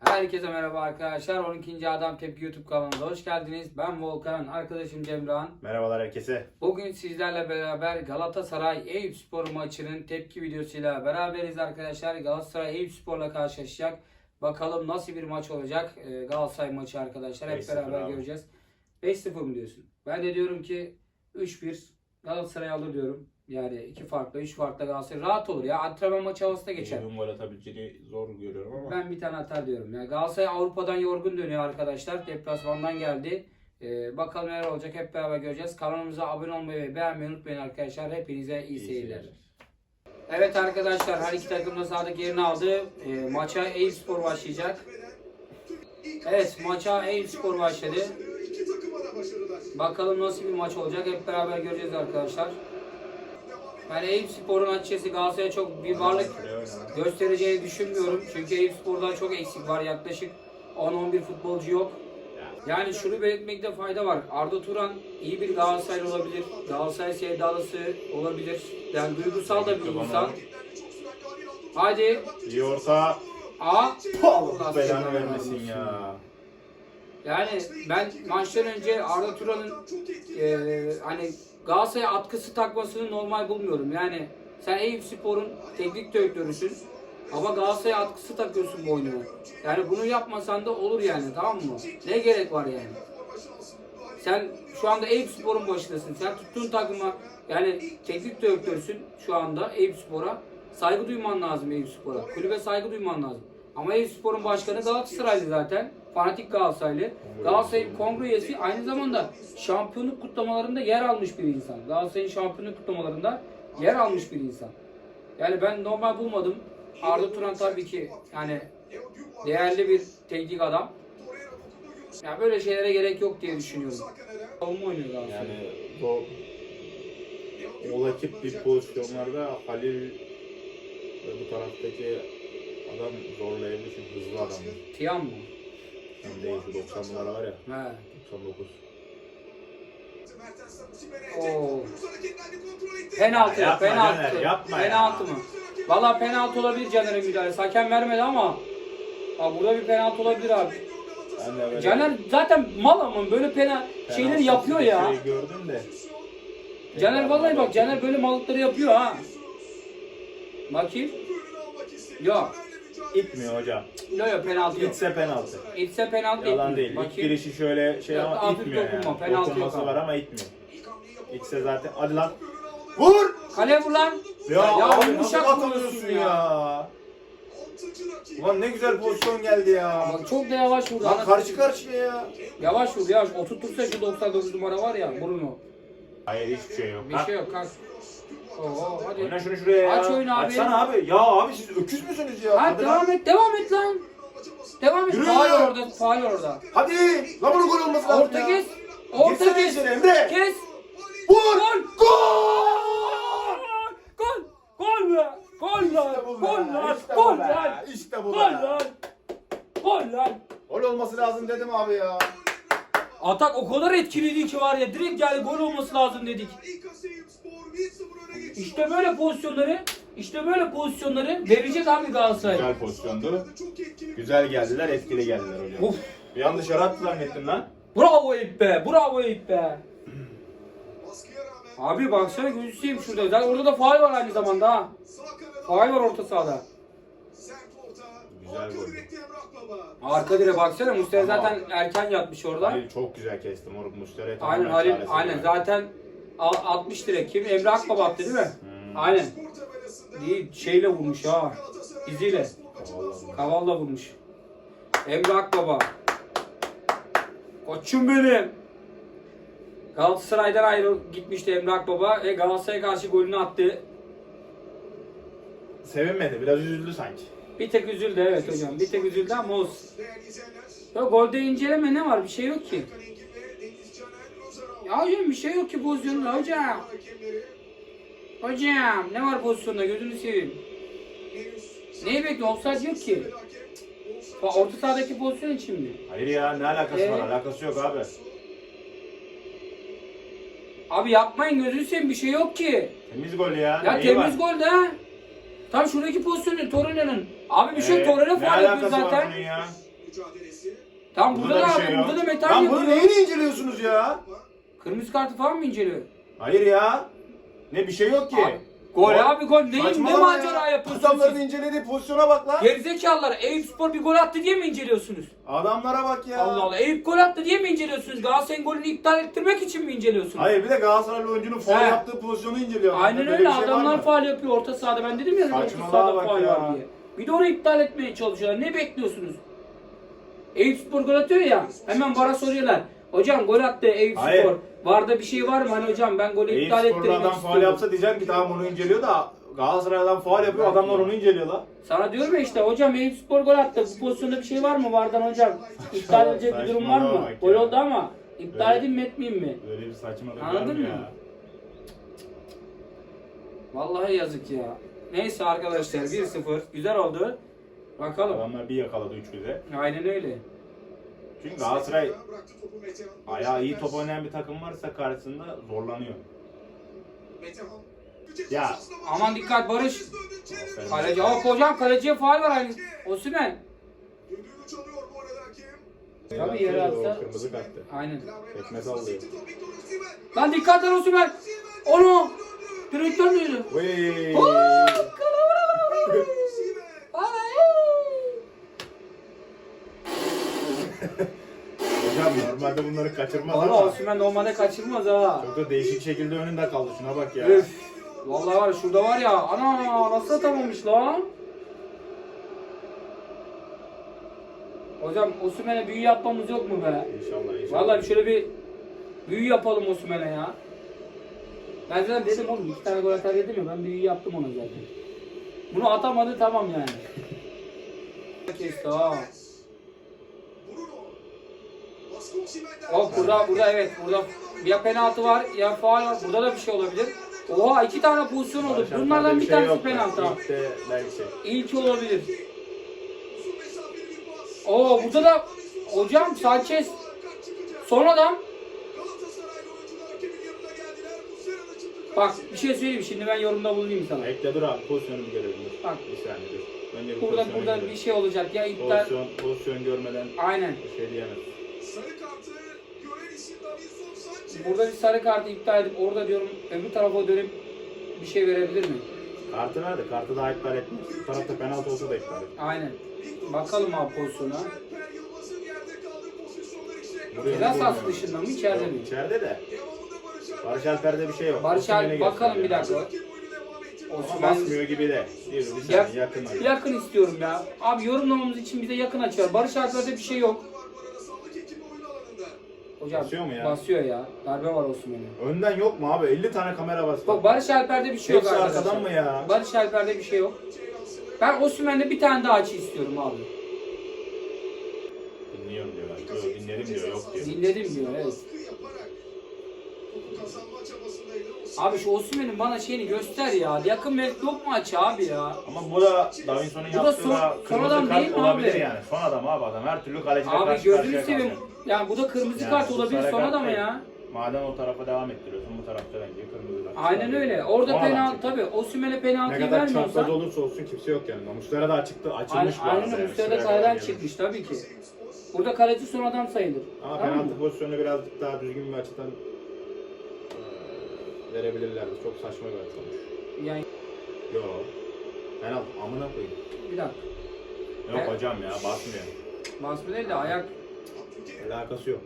Herkese merhaba arkadaşlar. 12. Adam Tepki YouTube kanalına hoş geldiniz. Ben Volkan, arkadaşım Cemran. Merhabalar herkese. Bugün sizlerle beraber Galatasaray Eyüpspor maçının tepki videosuyla beraberiz arkadaşlar. Galatasaray Eyüpspor'la karşılaşacak. Bakalım nasıl bir maç olacak Ee, Galatasaray maçı arkadaşlar. Hep 5-0 beraber abi. göreceğiz. 5-0 mı diyorsun? Ben de diyorum ki 3-1 Galatasaray alır diyorum. Yani iki farklı, üç farklı Galatasaray rahat olur ya. Antrenman maçı havasında geçer. Geçen gol atabileceğini zor görüyorum ama. Ben bir tane atar diyorum. Ya Galatasaray Avrupa'dan yorgun dönüyor arkadaşlar. Deplasmandan geldi. Ee, bakalım neler olacak hep beraber göreceğiz. Kanalımıza abone olmayı ve beğenmeyi unutmayın arkadaşlar. Hepinize iyi, seyirler. Evet arkadaşlar her iki takım da sahadaki yerini aldı. Ee, maça Eyüpspor başlayacak. Evet maça Eyüpspor başladı. Bakalım nasıl bir maç olacak hep beraber göreceğiz arkadaşlar. Ben Eyüpspor'un açıkçası Galatasaray'a çok bir varlık göstereceğini düşünmüyorum. Çünkü Eyüpspor'da çok eksik var. Yaklaşık 10-11 futbolcu yok. Yani şunu belirtmekte fayda var. Arda Turan iyi bir Galatasaraylı olabilir. Galatasaray sevdalısı olabilir. Yani duygusal da bir insan. Hadi. İyi orta. A. Allah belanı vermesin ya. Yani ben maçtan önce Arda Turan'ın eee hani Galatasaray'a atkısı takmasını normal bulmuyorum. Yani sen Eyüpspor'un teknik direktörüsün ama Galatasaray'a atkısı takıyorsun boynuna. Yani bunu yapmasan da olur yani tamam mı? Ne gerek var yani? Sen şu anda Eyüpspor'un başındasın. Sen tuttuğun takıma yani teknik direktörsün şu anda Eyüpspor'a. Saygı duyman lazım Eyüpspor'a. Kulübe saygı duyman lazım. Ama Eyüpspor'un başkanı Galatasaraylı zaten. Fanatik Galatasaraylı. Galatasaray'ın kongre üyesi aynı zamanda şampiyonluk kutlamalarında yer almış bir insan. Galatasaray'ın şampiyonluk kutlamalarında yer almış bir insan. Yani ben normal bulmadım. Arda Turan tabii ki yani değerli bir teknik adam. Ya böyle şeylere gerek yok diye düşünüyorum. Savunma oynuyor Galatasaray. Yani bu o rakip bir pozisyonlarda Halil ve bu taraftaki adam zorlayabilir çünkü hızlı adam. Tiyan mı? Hem değil şu 90 numara var ya. He. 99. Oo. Penaltı, Yapma penaltı. Caner, yapma ya. penaltı mı? Valla penaltı olabilir Caner'in müdahalesi. Hakem vermedi ama Aa, burada bir penaltı olabilir abi. Ben de böyle Caner zaten mal ama böyle pena şeyleri penaltı yapıyor bir ya. Şey gördüm de. Caner vallahi bak Caner böyle mallıkları yapıyor ha. Bakayım. Yok. İtmiyor hocam. Yok yok penaltı yok. İtse penaltı. İtse penaltı Yalan değil. İlk girişi şöyle şey Yok, ama hafif itmiyor dokunma, yani. penaltı Dokunması yok var ama itmiyor. İtse zaten hadi lan. Vur! Kale vur lan. Ya, Ya abi nasıl yumuşak atamıyorsun vuruyorsun ya? ya. Ulan ne güzel pozisyon geldi ya. Bak çok da yavaş vurdu. Lan Anasını karşı satayım. karşıya ya. Yavaş vur yavaş. Oturtursa şu 99 numara var ya Bruno. Hayır hiçbir şey yok. Bir şey yok kalk. Oo hadi. Oyna şunu şuraya ya. Aç oyunu abi. Açsana abi. Ya abi siz öküz müsünüz ya? Hadi lan. devam et devam et lan. Devam et. Yürü. Faal orada. Faal orada. Hadi. Lan bunun gol olması lazım Orta ya. kes. Orta Girsene kes. içeri Emre. Kes. Vur. Gol. Gol. Gol be. Gol lan. İşte bu be, Gol lan. işte Gol be, lan. işte bu Gol lan. Gol lan. Gol olması lazım dedim abi ya. Atak o kadar etkiliydi ki var ya direkt geldi gol olması lazım dedik. İşte böyle pozisyonları işte böyle pozisyonları verecek abi Galatasaray. Güzel pozisyondu. Güzel geldiler, etkili geldiler hocam. Of. Bir an dışarı attı zannettim lan. Bravo Eyüp be. Bravo Eyüp be. Abi baksana gözü seveyim şurada. Zaten orada da faal var aynı zamanda ha. Faal var orta sahada. Güzel gol. Arka dire baksana Mustafa zaten erken yatmış orada. Halil çok güzel kesti moruk Mustafa'ya. Aynen Halil aynen zaten 60 direkt. Kim? Emre Akbaba attı değil mi? Aynen. Değil şeyle vurmuş ha. İziyle. Kavalla vurmuş. Emre Akbaba. Koçum benim. Galatasaray'dan ayrı gitmişti Emre Akbaba ve Galatasaray'a karşı golünü attı. Sevinmedi, biraz üzüldü sanki. Bir tek üzüldü evet hocam. Bir tek üzüldü ama olsun. Ya golde inceleme ne var? Bir şey yok ki. Ya hocam bir şey yok ki pozisyonda hocam. Hocam ne var pozisyonda gözünü seveyim. Neyi bekliyor? Offside yok ki. Fa- Orta sahadaki pozisyon için mi? Hayır ya ne alakası Ee? var? Alakası yok abi. Abi yapmayın gözünü seveyim bir şey yok ki. Temiz gol ya. Ya neyi temiz var? gol de ha. Tam şuradaki pozisyonu Torreira'nın. Abi bir şey Ee, Torreira ne faal yapıyor alakası var zaten. bunun ya? Tam burada, da, bir abi, şey yok. burada da metal Lan bunu yapıyor. neyini inceliyorsunuz ya? Kırmızı kartı falan mı inceliyor? Hayır ya. Ne bir şey yok ki. Abi, Gol abi gol. Neyin ne Saçmalama macera ya. yapıyorsunuz Adamların siz? incelediği pozisyona bak lan. Gerizekalılar Eyüp Spor bir gol attı diye mi inceliyorsunuz? Adamlara bak ya. Allah Allah. Eyüp gol attı diye mi inceliyorsunuz? Galatasaray'ın golünü iptal ettirmek için mi inceliyorsunuz? Hayır bir de Galatasaraylı oyuncunun faul He. yaptığı pozisyonu inceliyor. Aynen Böyle öyle. bir şey var Adamlar mı? faal yapıyor orta sahada. Ben dedim ya orta Saçmalığa sahada bak faal ya. var diye. Bir de onu iptal etmeye çalışıyorlar. Ne bekliyorsunuz? Eyüp Spor gol atıyor ya. Hemen bara soruyorlar. Hocam gol attı Eyüp Hayır. Spor. Varda bir şey var mı? Hani hocam ben golü Eyüp iptal Spor'da ettirmek adam faul istiyorum. yapsa diyeceksin ki tamam onu inceliyor da Galatasaray'dan faul yapıyor adamlar onu inceliyor lan. Sana diyorum ya işte hocam Eyüp Spor gol attı. Bu pozisyonda bir şey var mı Vardan hocam? İptal edecek bir durum var mı? Saçmalama bak Gol ya. oldu ama iptal Öyle. edeyim mi etmeyeyim mi? Böyle bir saçmalık Anladın mı mı? ya? Vallahi yazık ya. Neyse arkadaşlar 1-0. Güzel oldu. Bakalım. Adamlar bir yakaladı üç bize. Aynen öyle. Çünkü Galatasaray ayağı iyi top oynayan bir takım varsa karşısında zorlanıyor. Ya, aman dikkat Barış. Kaleci, Aa, hocam kaleciye faal var aynı. Osimhen. Tabii yere atsa. O Kırmızı karttı. Aynen. Tekme sallıyor. Lan dikkat lan Osimhen. Onu. Direktör müydü? Vey. Hocam normalde bunları kaçırmaz Valla ama Osimhen normalde kaçırmaz ha. çok da değişik şekilde önünde kaldı. Şuna bak ya. Üf. Vallahi var ya, şurada var ya. Ana nasıl atamamış lan? Hocam Osimhen'e büyü yapmamız yok mu be? İnşallah inşallah. Vallahi şöyle bir büyü yapalım Osimhen'e ya. Ben zaten dedim oğlum iki tane gol atar dedim ya ben büyü yaptım ona zaten. Bunu atamadı tamam yani. Kesti ha. Hop burada burada evet burada ya penaltı var ya faal var. Burada da bir şey olabilir. Oha iki tane pozisyon oldu. Barış Bunlardan Alper'de bir şey tanesi yok penaltı. İlk de belki. İlki olabilir. Oo burada da hocam Sanchez son adam. Bak bir şey söyleyeyim şimdi ben yorumda bulunayım sana. Bekle dur abi pozisyonu bir görelim. dur. Bak. Bir saniye dur. Önce bir Burada burada görelim. bir şey olacak ya iptal. Pozisyon, pozisyon görmeden Aynen. bir şey diyemez. Burada bir sarı kartı iptal edip orada diyorum öbür tarafa dönüp bir şey verebilir mi? Kartı verdi. Kartı daha iptal etmez. Bu tarafta penaltı olsa da iptal etmez. Aynen. Bakalım abi pozisyona. Buraya Ceza bir sahası görmüyorum. dışında mı içeride mi? İçeride de. Barış Alper'de bir şey yok. Barış Osimhen'i Alper bakalım bir dakika. Ama basmıyor gibi de. Bir, bir saniye yakın. yakın. yakın istiyorum ya. Abi yorumlamamız için bize yakın açıyor. Barış Alper'de bir şey yok. Hocam Basıyor mu ya? Basıyor ya. Darbe var Osimhen'e. Önden yok mu abi? 50 tane kamera bastı. Bak Barış Alper'de bir şey yok Hepsi arkadaşlar. arkadan mı ya? Barış Alper'de bir şey yok. Ben Osimhen'de bir tane daha açı istiyorum abi. Dinliyorum diyorlar. Yok dinledim diyor. Yok diyor. Dinledim diyor evet. Abi şu Osimhen'in bana şeyini göster ya. Yakın mevki yok mu açı abi ya? Ama bu da Davinson'un Bu da yaptığı son- da son adam değil mi olabilir abi? yani. Son adam abi adam. Her türlü kaleciyle Abi karşı gözünü karşıya seveyim. kalacak. Yani bu da kırmızı Yani kart olabilir sarı son kart adamı değil. ya. Madem o tarafa devam ettiriyorsun bu tarafta bence kırmızı kart. Aynen öyle. Orada penaltı tabii. Osimhen'e Ne penaltıyı kadar çapraz olursa olsun kimse yok yani. Muslera da açıktı, Aynen, açılmış bu aynen arada. öyle. yani. Muslera Şuraya kaleden çıkmış tabii ki. Burada kaleci son adam sayılır. Ama Tamam mı? penaltı pozisyonu birazcık daha düzgün bir açıdan eee, verebilirlerdi. Çok saçma bir açı olmuş. Yani Yok. Penaltı amına koyayım. bir dakika. Yok Evet. hocam ya basmıyor. Basma değil de ayak. Alakası yok.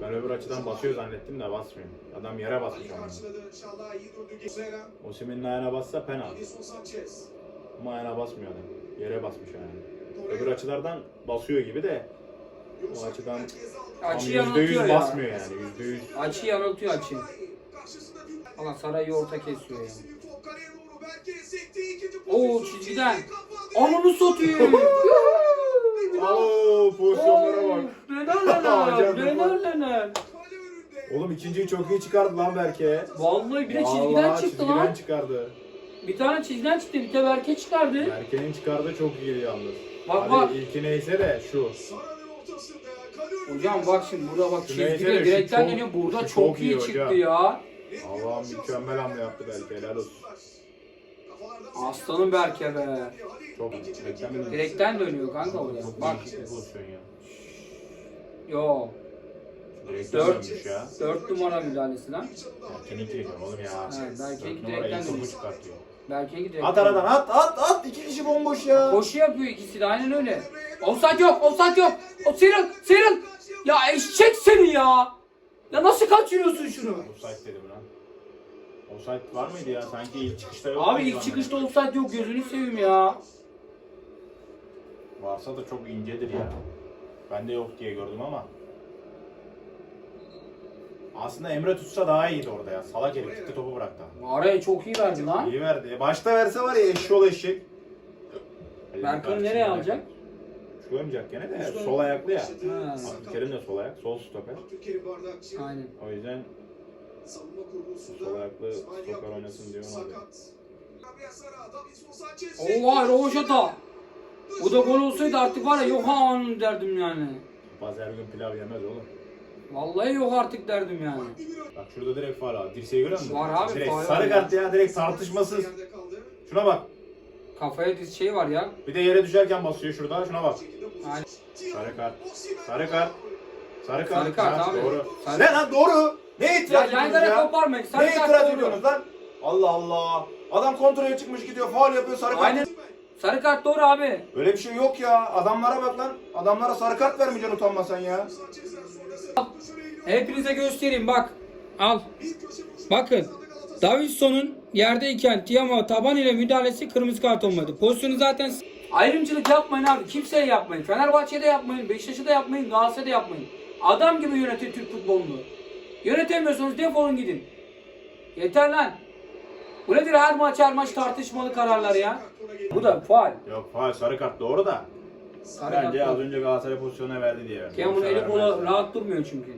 Ben öbür açıdan basıyor zannettim de basmıyor. Adam yere basmış ama. Osimhen'in ayağına bassa penaltı. Ama ayağına basmıyor adam. Yere basmış yani. Öbür açılardan basıyor gibi de o açıdan Açı yanıltıyor ya. basmıyor yani. Yüzde yüz. Açı yanıltıyor açı. Allah Saray'ı orta kesiyor ya. Oo çizgiden. Ananı satayım. Oo pozisyonlara bak. Hocam, neler. dur Neler neler. Oğlum ikinciyi çok iyi çıkardı lan Berke. Vallahi bir de çizgiden Vallahi çıktı çizgiden lan. çıkardı. Bir tane çizgiden çıktı. Bir de Berke çıkardı. Berke'nin çıkardığı çok iyi yalnız. Bak, Hadi bak. ilki neyse de şu. Hocam bak şimdi burada bak Şu neyse çizgide de şu direkten çok- dönüyor. Burada şu çok, çok iyi iyi hocam. çıktı ya. Allah'ım mükemmel hamle yaptı Berke helal olsun. Aslanım Berke be. Çok direkten mi? Direkten dönüyor kanka oraya. Çok Bak. değişik bir pozisyon ya. Yo. Direkten Dört. dönmüş ya. 4 numara müdahalesi lan. Erkenik direkten oğlum ya. Dört numara direkten iyi topu dönmüş. çıkartıyor. Berke'ye gidiyor. At aradan at at at. İki kişi bomboş ya. Koşu yapıyor ikisi de aynen öyle. Offside yok, offside yok. O sıyrıl, sıyrıl. Ya eşek seni ya. Ya nasıl kaçırıyorsun şunu? Offside dedim lan. Offside var mıydı ya? Sanki ilk çıkışta yok. Abi muydu ilk lan? çıkışta offside yok gözünü seveyim ya. Varsa da çok incedir ya. Ben de yok diye gördüm ama. Aslında Emre tutsa daha iyiydi orada ya. Salak herif gitti topu bıraktı. Araya çok iyi verdi lan. İyi verdi. Başta verse var ya eşşoğlu eşek. Berkan'ı nereye alacak? Şu oynayacak gene de sol ayaklı ya. Ha. Abdülkerim de sol ayak, sol stoper. Aynen. O yüzden sol ayaklı stoper oynasın diyor. Oha Rovaşata. O da gol olsaydı artık var ya yok ha derdim yani. Baz her gün pilav yemez oğlum. Vallahi yok artık derdim yani. Bak şurada direkt faal abi. Dirseği görüyor musun? Var abi, Direkt var sarı ya. kart ya direkt tartışmasız. Şuna bak. Kafaya diz şey var ya. Bir de yere düşerken basıyor şurada. Şuna bak. Aynen. Sarı kart. Sarı kart. Sarı kart. Sarı kart abi. Doğru. Sarı- Ne lan doğru? Ne Ya itiraz ediyorsunuz yaylara ya? koparmayın. Sarı Ne kart itiraz doğru. ediyorsunuz lan? Allah Allah. Adam kontrole çıkmış gidiyor. Faul yapıyor sarı kart. Aynen. Sarı kart doğru abi. Öyle bir şey yok ya. Adamlara bak lan. Adamlara sarı kart vermeyeceksin utanmasan ya. Hepinize göstereyim bak. Al. Bakın. Davidson'un yerdeyken Tiamo taban ile müdahalesi kırmızı kart olmadı. Pozisyonu zaten ayrımcılık yapmayın abi. Kimseye yapmayın. Fenerbahçe'de yapmayın. Beşiktaş'ta yapmayın. Galatasaray'da yapmayın. Adam gibi yönetin Türk futbolunu. Yönetemiyorsanız defolun gidin. Yeter lan. Bu nedir her maç her maç tartışmalı kararlar ya. Bu da faal. Yok faul sarı kart doğru da. Sarı Bence kart az doğru. önce Galatasaray pozisyonuna verdi diye. verdi. Yoksa eli vermezdi. kolu rahat durmuyor çünkü.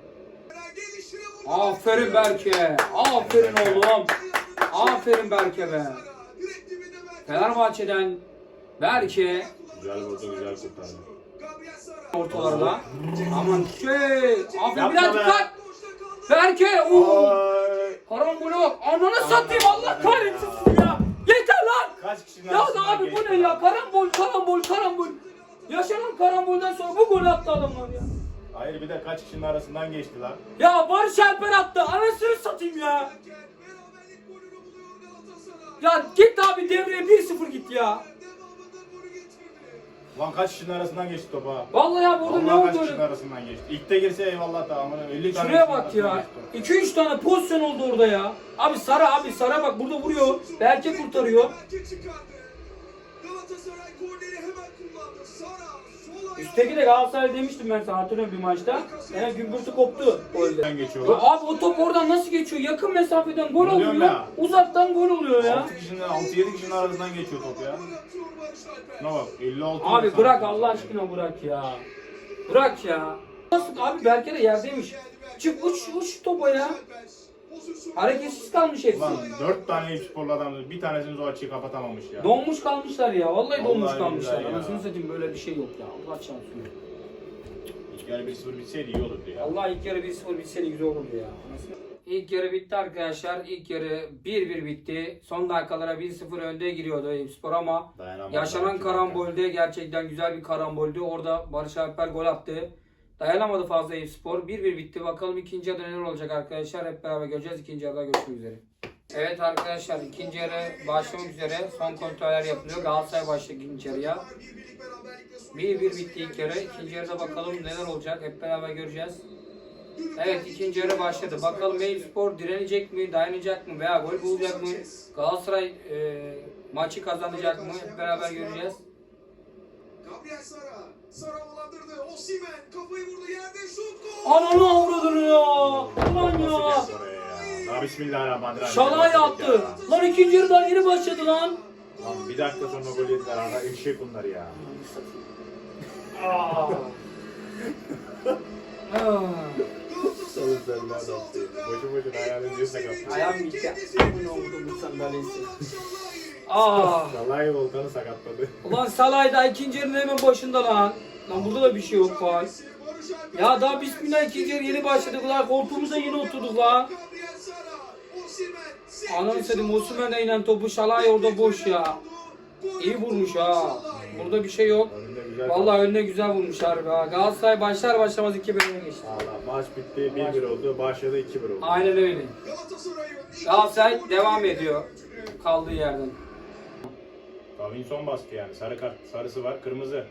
Aferin Berke. Aferin oğlum. Aferin Berke be. Fenerbahçe'den Berke Güzel vurdu güzel kurtardı. ortalarda. Aman şey. Aferin Yapma biraz be. dikkat. Berke. Oo. Ay. Karambolo. Ananı satayım Allah kahretsin Ya da abi bu ne ya? Karambol, karambol, karambol. Yaşanan karambolden sonra bu gol attı adamlar ya. Hayır bir de kaç kişinin arasından geçti lan. Ya Barış Alper attı. Anasını satayım ya. Ya git abi devreye 1-0 git ya. Lan kaç kişinin arasından geçti topa. Vallahi abi orada ne Allah kaç oldu kişinin öyle? arasından geçti. İlkte girse eyvallah tamam. 50 tane Şuraya kişinin bak arasından ya. geçti 2-3 tane pozisyon oldu orada ya. Abi Sara abi Sara bak burada vuruyor. Berke kurtarıyor. Üstteki de Galatasaray demiştim ben sana hatırlıyorum bir maçta. Yani gümbürtü koptu golde. Nereden geçiyor Ya lan? abi o top oradan nasıl geçiyor? Yakın mesafeden gol Bunu diyorum oluyor. ya. Uzaktan gol oluyor ya. 6 kişinin 6-7 kişinin arasından geçiyor top ya. Şuna bak 56 Abi bırak Allah aşkına bırak ya. Bırak ya. Nasıl abi Berke de yerdeymiş. Çık uç uç topa ya. Hareketsiz kalmış hepsi. Lan 4 tane sporlu adam bir tanesini o açıyı kapatamamış ya. Donmuş kalmışlar ya. Vallahi donmuş Vallahi kalmışlar. billahi ya. Anasını satayım böyle bir şey yok ya. Allah çarpsın. İlk yarı 1-0 bitseydi iyi olurdu ya. Allah ilk yarı 1-0 bitseydi güzel olurdu ya. Anasını- İlk yarı bitti arkadaşlar. İlk yarı 1-1 bitti. Son dakikalara 1-0 önde giriyordu Eyüpspor ama Dayanamadı. Yaşanan karambolde gerçekten güzel bir karamboldü. Orada Barış Alper gol attı. Dayanamadı fazla Eyüpspor. 1-1 bitti. Bakalım ikinci yarıda neler olacak arkadaşlar. Hep beraber göreceğiz. İkinci yarıda görüşmek üzere. Evet arkadaşlar ikinci yarı başlamak üzere. Son kontroller yapılıyor. Galatasaray başladı ikinci yarıya. 1-1 bitti ilk yarı. İkinci yarıda bakalım neler olacak. Hep beraber göreceğiz. Evet ikinci yarı başladı. Bakalım Eyüpspor direnecek mi, dayanacak mı veya gol bulacak mı? Galatasaray e, maçı kazanacak mı? Hep beraber göreceğiz. Gabriel Sara. Sara havalandırdı. Osimhen kafayı vurdu yerde şut gol. Ananı avradını ya. Ulan ya. ya? Bismillahirrahmanirrahim. Şalay attı. Lan ikinci yarı daha yeni başladı lan. Lan bir dakika sonra gol yediler arada eşek bunlar ya. Aa. Aa. Boşu boşuna ayağını diyorsa kaptı. Ayağım gitti. Bu ne oldu bu sandalyesi? Aa. Şalay Volkan'ı sakatladı. Ulan Salay da ikinci yarının hemen başında lan. Lan burada da bir şey yok faal. Ya daha bismillah ikinci yarı yeni başladık lan. Koltuğumuza yeni oturduk lan. Ananı satayım Osimhen'e inen topu Şalay orada boş ya. İyi vurmuş ha. Burada bir şey yok. Vallahi önüne güzel vurmuş harbi ha. Galatasaray başlar başlamaz 2 1 öne geçti. Valla maç bitti 1-1 oldu. Başladı 2-1 oldu. Aynen öyle. Galatasaray devam ediyor. Kaldığı yerden. Davinson bastı yani. Sarı kart. Sarısı var. Kırmızı.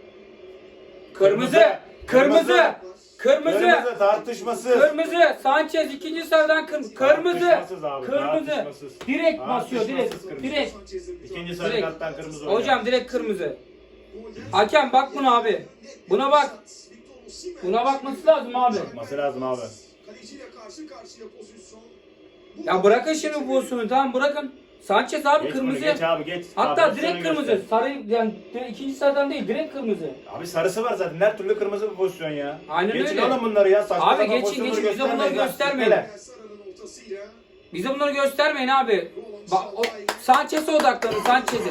Kırmızı! Kırmızı! Kırmızı! Kırmızı tartışmasız. Kırmızı! Sanchez ikinci sarıdan kırmızı. Kırmızı! Tartışmasız abi, Kırmızı! tartışmasız. Direkt basıyor direkt. Tartışmasız kırmızı. Direkt. İkinci sarı Direkt. karttan kırmızı oynuyor. Hocam direkt kırmızı. Hakem bak buna abi. Buna bak. Buna bakması lazım abi. Bakması lazım abi. Kaleciyle karşı karşıya pozisyon. Ya bırakın şimdi bu pozisyonu tamam bırakın. Sanchez abi Geç bunu, kırmızı. geç abi geç. Hatta Abi, direkt pozisyonu kırmızı. göster. Sarı yani direkt ikinci sarıdan değil direkt kırmızı. Abi sarısı var zaten. Her türlü kırmızı bir pozisyon ya. Aynen geçin öyle. alın bunları ya. Saçma Abi sapan geçin, pozisyonları geçin. Bize bunları göstermeyin lan. göstermeyin. Siktiler. Sarı'nın ortasıyla Bize bunları göstermeyin abi. Bak o Sanchez'e odaklanın Sanchez'e.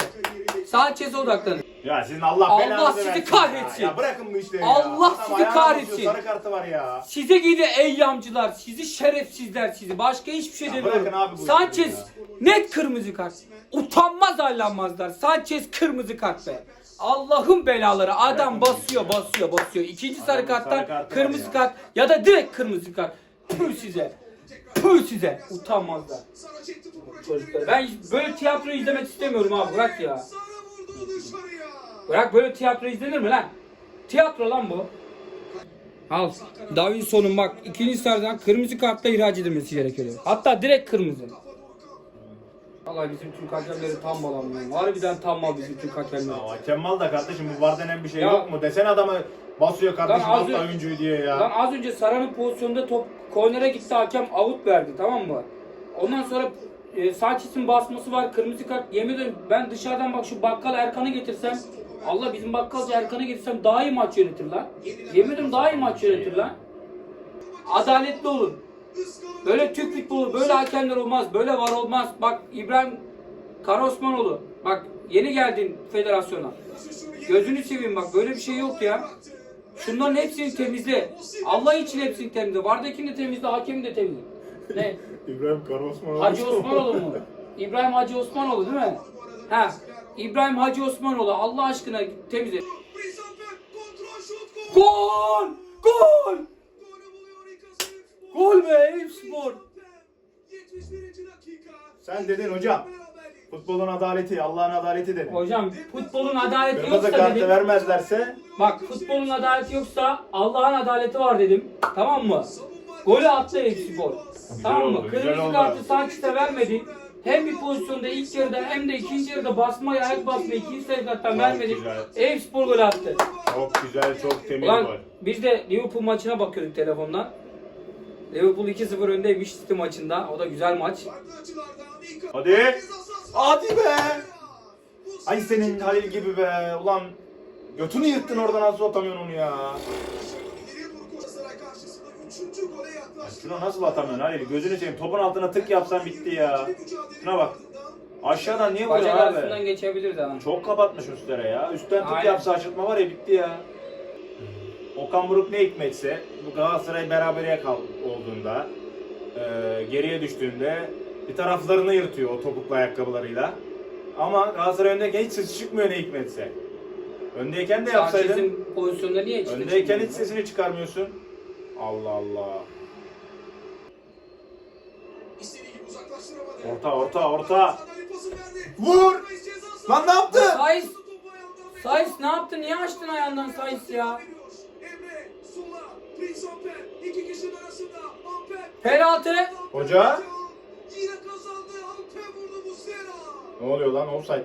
Sanchez'e odaklanın. Ya sizin Allah Allah belanızı sizi versin kahretsin. Ya. ya bırakın bu işleri ya. Allah Adam sizi ayağına kahretsin. basıyor, Sarı kartı var ya. Size gidi ey yamcılar, sizi şerefsizler sizi. Başka hiçbir şey demiyorum. bırakın abi bu Sanchez net kırmızı kart. Utanmaz allanmazlar. Sanchez kırmızı kart be. Allah'ın belaları adam basıyor basıyor basıyor. İkinci sarı Adamın sarı karttan kartı kırmızı ya. kart ya da direkt kırmızı kart. Püh size. Püh size. Utanmazlar. Çocuklar. Ben böyle tiyatro izlemek istemiyorum abi bırak ya. Bırak böyle tiyatro izlenir mi lan? Tiyatro lan bu. Al. Davinson'un bak ikinci sarıdan kırmızı kartla ihraç edilmesi gerekiyor. Hatta direkt kırmızı. Vallahi bizim Türk hakemleri tam mal amına. Harbiden tam mal bizim Türk hakemleri. Ya hakem mal da kardeşim bu var denen bir şey Ya- yok mu? Desene adamı basıyor kardeşim az altta önce- oyuncuyu diye ya. Lan az önce Sara'nın pozisyonunda top kornere gitti hakem out verdi tamam mı? Ondan sonra e, Sanchez'in basması var kırmızı kart. Yemin ederim ben dışarıdan bak şu bakkal Erkan'ı getirsem Allah bizim bakkalcı Erkan'ı getirsem daha iyi maç yönetir lan. Yemin ederim daha iyi maç yönetir lan. Adaletli olun. Böyle Türk futbolu, böyle hakemler olmaz, böyle var olmaz. Bak İbrahim Karosmanoğlu, bak yeni geldin federasyona. Gözünü seveyim bak böyle bir şey yok ya. Şunların hepsini temizle. Allah için hepsini temizle. Vardakini de temizle, hakemi de temizle. Ne? İbrahim Karosman Hacı Osmanoğlu mu? İbrahim Hacı Osmanoğlu değil mi? Ha. İbrahim Hacı Osmanoğlu Allah aşkına temizle. Gol! Gol! Gol be Eyüpspor. 71. dakika. Sen dedin hocam. Futbolun adaleti, Allah'ın adaleti dedin. Hocam futbolun adaleti Kırmızı yoksa kartı dedim. vermezlerse Bak futbolun adaleti yoksa Allah'ın adaleti var dedim. Tamam mı? Golü attı Eyüpspor. Tamam mı? Kırmızı kartı Sanchez'e vermedi. Hem bir pozisyonda ilk yarıda hem de ikinci yarıda basmayı ayak basmayı ikinci sarı karttan Çok vermedi. güzel. Eyüpspor gol attı. çok güzel, çok temiz Ulan gol. biz de Liverpool maçına bakıyorduk telefondan. Liverpool 2-0 öndeymiş City maçında. O da güzel maç. Hadi. Hadi be. Ay senin Halil gibi be. Ulan götünü yırttın oradan nasıl atamıyorsun onu ya. Üçüncü gole yaklaştı. Şunu nasıl atamıyorsun Halil? Gözünü seveyim. Topun altına tık yapsan bitti ya. Şuna bak. Aşağıdan niye vuruyor Bacak arasından abi? geçebilirdi ha. Çok kapatmış üstlere ya. Üstten tık Aynen. yapsa açılma var ya bitti ya. Okan Buruk ne hikmetse bu Galatasaray berabere kal olduğunda e, geriye düştüğünde bir taraflarını yırtıyor o topuklu ayakkabılarıyla. Ama Galatasaray öndeyken hiç sesi çıkmıyor ne hikmetse. Öndeyken de yapsaydın. Sanchez'in pozisyonda niye çıktı? Öndeyken hiç sesini çıkarmıyorsun. Allah Allah. Orta orta orta. Vur! Lan ne yaptı? Ve- Saiz ne yaptı? Niye açtın ayağından Saiz ya? Penaltı. Hoca? Yine kazandı. Amper vurdu Muslera. Ne oluyor lan offside mi?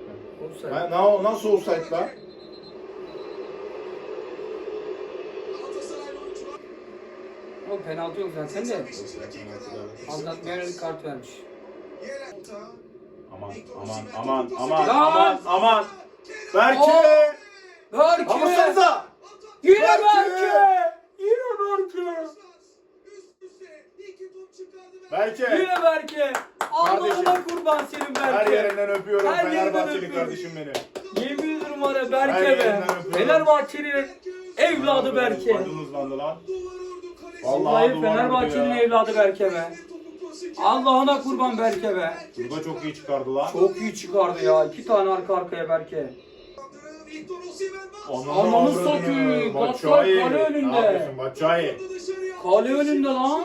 Offside. Ha, na- nasıl offside lan? Galatasaraylı oyuncular. O penaltı yok zaten de. 85. dakikada. Aldatmaya yönelik kart vermiş. Aman aman aman aman aman aman. Berke! Oo! Berke! Vursanıza! Yine Berke! Yine Berke! Berke! Yine Berke! Allah'ına kurban senin Her Berke! yerinden öpüyorum Her Fenerbahçeli kardeşim beni. Yemin ederim var ya Her Berke be! Fenerbahçe'nin evladı Berke! Landı lan. Vallahi Vallahi Fenerbahçe'nin evladı Berke be! Allah'ına kurban Berke be. Da çok iyi çıkardı lan. Çok iyi çıkardı ya. İki tane arka arkaya Berke. Ananı Ananı avradını. satayım. Batshuayi. Kale önünde. Ne yapıyorsun Batshuayi? Kale önünde lan.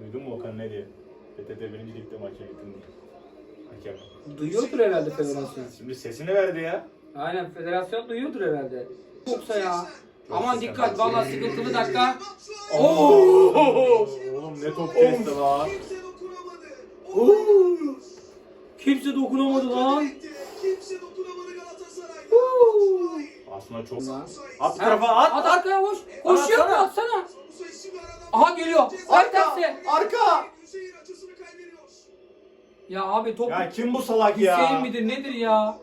Duydun mu Okan ne diye? PTT birinci ligde maça gittim diye. Hakem. Duyuyordur herhalde federasyon. Şimdi sesini verdi ya. Aynen federasyon duyuyordur herhalde. Yoksa ya. Çok Aman dikkat valla sıkıntılı dakika. Oo! Oğlum ne top kesti lan. Kimse dokunamadı. Oo! Kimse dokunamadı lan. Oo! Aslında çok... Lan. At tarafa at. At arkaya koş. Koşuyor mu Atsana. Aha geliyor. Ay tersi. Arka. Hüseyin. Ya abi top Ya kim bu salak Hüseyin ya? midir nedir ya?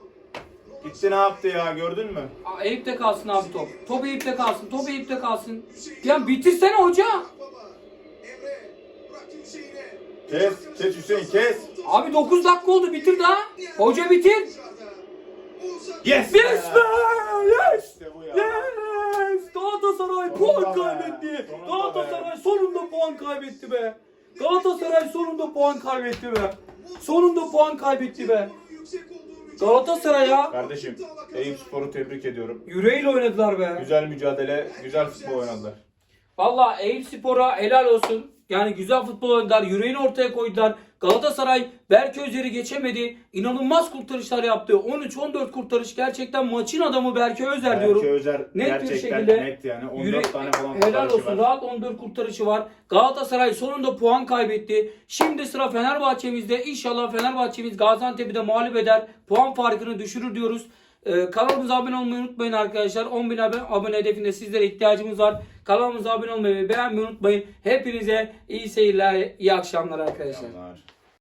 Gitti ne yaptı ya gördün mü? Aa, Eyüp'te kalsın abi top. Top Eyüp'te kalsın. Top Eyüp'te kalsın. Ya bitirsene hoca. Kes, kes Hüseyin, kes. Abi 9 dakika oldu bitir daha. Hoca bitir. Yes! Yes be! Yes! İşte bu ya. Yes! Galatasaray puan be. kaybetti. Sonunda Galatasaray sonunda puan kaybetti be. Galatasaray sonunda puan kaybetti be. Sonunda puan kaybetti be. Yüksek olduğu mücadele- Galatasaray ya. Kardeşim, Eyüp Spor'u tebrik ediyorum. Yüreğiyle oynadılar be. Güzel mücadele, güzel futbol oynadılar. Valla Eyüp Spor'a helal olsun. Yani güzel futbol oynadılar. Yüreğini ortaya koydular. Galatasaray Berke Özer'i geçemedi. İnanılmaz kurtarışlar yaptı. 13-14 kurtarış. Gerçekten maçın adamı Berke Özer diyorum. Belki Özer Net bir şekilde net yani. 14 Yürek- tane falan Helal olsun. var. Rahat 14 kurtarışı var. Galatasaray sonunda puan kaybetti. Şimdi sıra Fenerbahçe'mizde. İnşallah Fenerbahçe'miz Gaziantep'i de mağlup eder. Puan farkını düşürür diyoruz. Ee, kanalımıza abone olmayı unutmayın arkadaşlar. 10.000 abone, abone hedefinde sizlere ihtiyacımız var. Kanalımıza abone olmayı ve beğenmeyi unutmayın. Hepinize iyi seyirler, iyi akşamlar arkadaşlar. Yanlar.